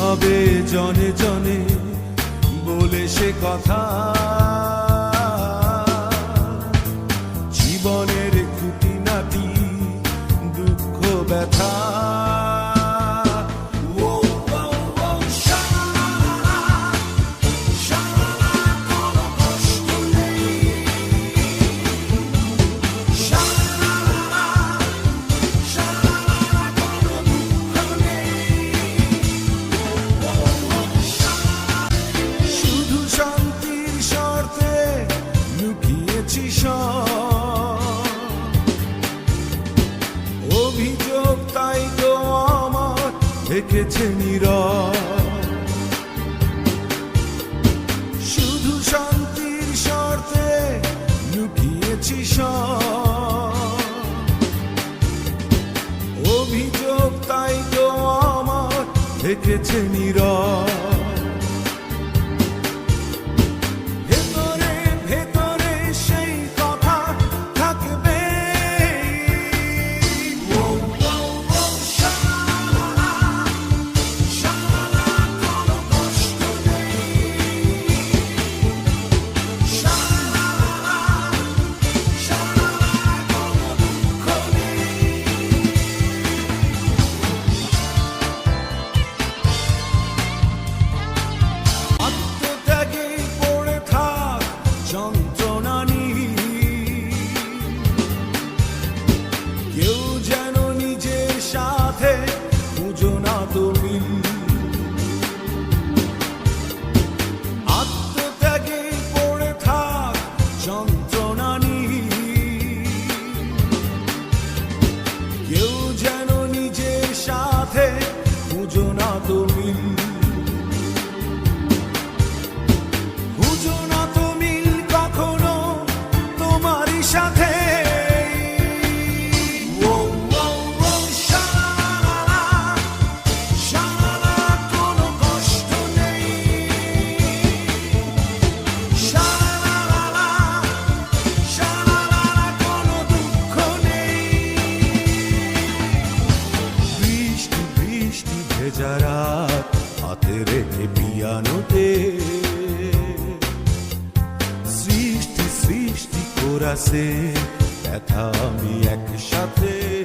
হবে জনে জনে বলে সে কথা। রেখেছে নির শুধু শান্তির শর্তে লুকিয়েছি অভিযোগ তাই তো আমার রেখেছে নীরব। 到那里。যারা হাতে রেখে পিয়ানোতে সৃষ্টি সৃষ্টি কোরাসে ব্যথা আমি একসাথে।